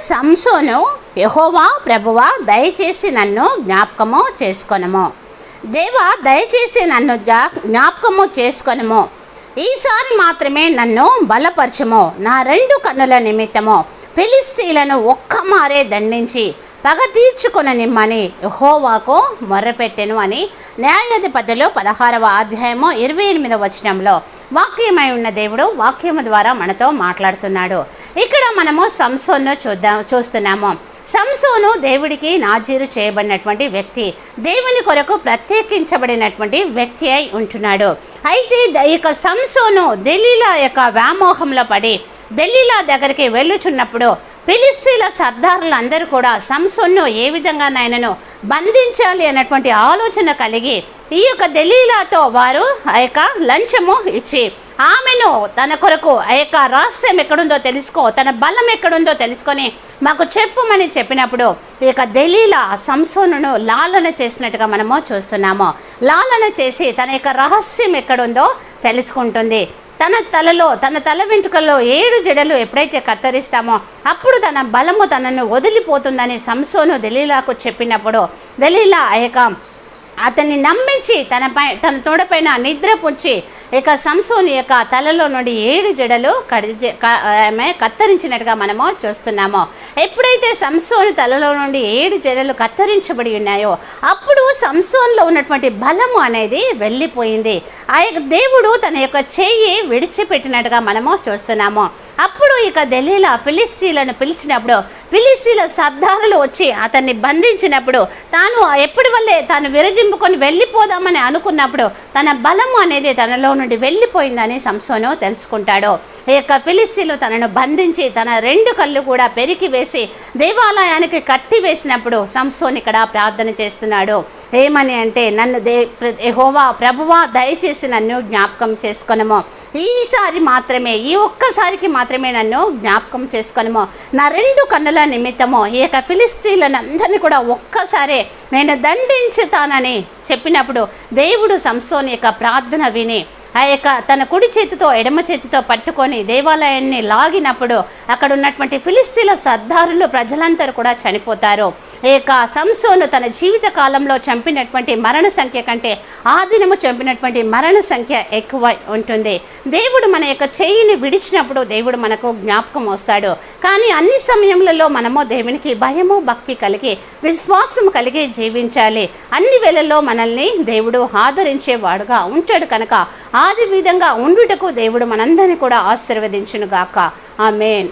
సంసోను యహోవా ప్రభువా దయచేసి నన్ను జ్ఞాపకము చేసుకొనము. దేవా దయచేసి నన్ను జ్ఞాపకము చేసుకొనము. ఈసారి మాత్రమే నన్ను బలపరచము. నా రెండు కన్నుల నిమిత్తము ఫిలిస్తీలను ఒక్క మారే దండించి పగ తీర్చుకుని నిమ్మని మొర్రపెట్టెను అని న్యాయాధిపతులు పదహారవ అధ్యాయము ఇరవై ఎనిమిదవ వచనంలో వాక్యమై ఉన్న దేవుడు వాక్యము ద్వారా మనతో మాట్లాడుతున్నాడు. ఇక్కడ మనము సంసోన్ను చూద్దాం చూస్తున్నాము. సంసోను దేవుడికి నాజీరు చేయబడినటువంటి వ్యక్తి దేవుని కొరకు ప్రత్యేకించబడినటువంటి వ్యక్తి అయి ఉంటున్నాడు. అయితే ద- ఈ యొక్క సంసోను ఢిల్లీలో యొక్క వ్యామోహంలో పడి ఢిల్లీలో దగ్గరికి వెళ్ళుచున్నప్పుడు ఫిలిస్తీన్ల సర్దారులందరూ కూడా సంసోన్ను ఏ విధంగా నాయనను బంధించాలి అన్నటువంటి ఆలోచన కలిగి ఈ యొక్క ఢిల్లీలతో వారు ఆ యొక్క లంచము ఇచ్చి ఆమెను తన కొరకు ఆ యొక్క రహస్యం ఎక్కడుందో తెలుసుకో తన బలం ఎక్కడుందో తెలుసుకొని మాకు చెప్పుమని చెప్పినప్పుడు ఈ యొక్క దలీల సంసోనును లాలన చేసినట్టుగా మనము చూస్తున్నాము. లాలన చేసి తన యొక్క రహస్యం ఎక్కడుందో తెలుసుకుంటుంది. తన తలలో తన తల వెంట్రుకల్లో ఏడు జడలు ఎప్పుడైతే కత్తిరిస్తామో అప్పుడు తన బలము తనను వదిలిపోతుందని సంసోను దలీలాకు చెప్పినప్పుడు దలీలా ఆ యొక్క అతన్ని నమ్మించి తన పై తన తోడపైన నిద్రపుచ్చి ఇక సంసోని యొక్క తలలో నుండి ఏడు జడలు కడి ఆమె కత్తిరించినట్టుగా మనము చూస్తున్నాము. ఎప్పుడైతే సంసోను తలలో నుండి ఏడు జడలు కత్తిరించబడి ఉన్నాయో అప్పుడు సంసోన్లో ఉన్నటువంటి బలము అనేది వెళ్ళిపోయింది. ఆ యొక్క దేవుడు తన యొక్క చెయ్యి విడిచిపెట్టినట్టుగా మనము చూస్తున్నాము. అప్పుడు ఇక దలీలా ఫిలిస్తీన్లను పిలిచినప్పుడు ఫిలిస్తీన్ల సర్దారులు వచ్చి అతన్ని బంధించినప్పుడు తాను ఎప్పటి వల్లే తాను విరజింపుకొని వెళ్ళిపోదామని అనుకున్నప్పుడు తన బలము అనేది తనలో నుండి వెళ్ళిపోయిందని సంసోను తెలుసుకుంటాడు. ఈ యొక్క ఫిలిస్తీన్లు తనను బంధించి తన రెండు కళ్ళు కూడా పెరికి వేసి దేవాలయానికి కట్టి వేసినప్పుడు సంసోన్ ఇక్కడ ప్రార్థన చేస్తున్నాడు. ఏమని అంటే నన్ను దే హోవా ప్రభువా దయచేసి నన్ను జ్ఞాపకం చేసుకొనము. ఈసారి మాత్రమే ఈ ఒక్కసారికి మాత్రమే నన్ను జ్ఞాపకం చేసుకొనము. నా రెండు కన్నుల నిమిత్తము ఈ యొక్క ఫిలిస్తీన్లందరినీ కూడా ఒక్కసారే నేను దండించుతానని చెప్పినప్పుడు దేవుడు సంసోని యొక్క ప్రార్థన విని ఆ యొక్క తన కుడి చేతితో ఎడమ చేతితో పట్టుకొని దేవాలయాన్ని లాగినప్పుడు అక్కడ ఉన్నటువంటి ఫిలిస్తీన్ల సర్దారులు ప్రజలందరూ కూడా చనిపోతారు. ఈ యొక్క సంసోను తన జీవిత కాలంలో చంపినటువంటి మరణ సంఖ్య కంటే ఆ దినము చంపినటువంటి మరణ సంఖ్య ఎక్కువ ఉంటుంది. దేవుడు మన యొక్క చేయిని విడిచినప్పుడు దేవుడు మనకు జ్ఞాపకం వస్తాడు. కానీ అన్ని సమయములలో మనము దేవునికి భయము భక్తి కలిగి విశ్వాసం కలిగి జీవించాలి. అన్ని వేళల్లో మనల్ని దేవుడు ఆదరించేవాడుగా ఉంటాడు కనుక ఆది విధంగా ఉండుటకు దేవుడు మనందరినీ కూడా ఆశీర్వదించునుగాక. ఆమెన్.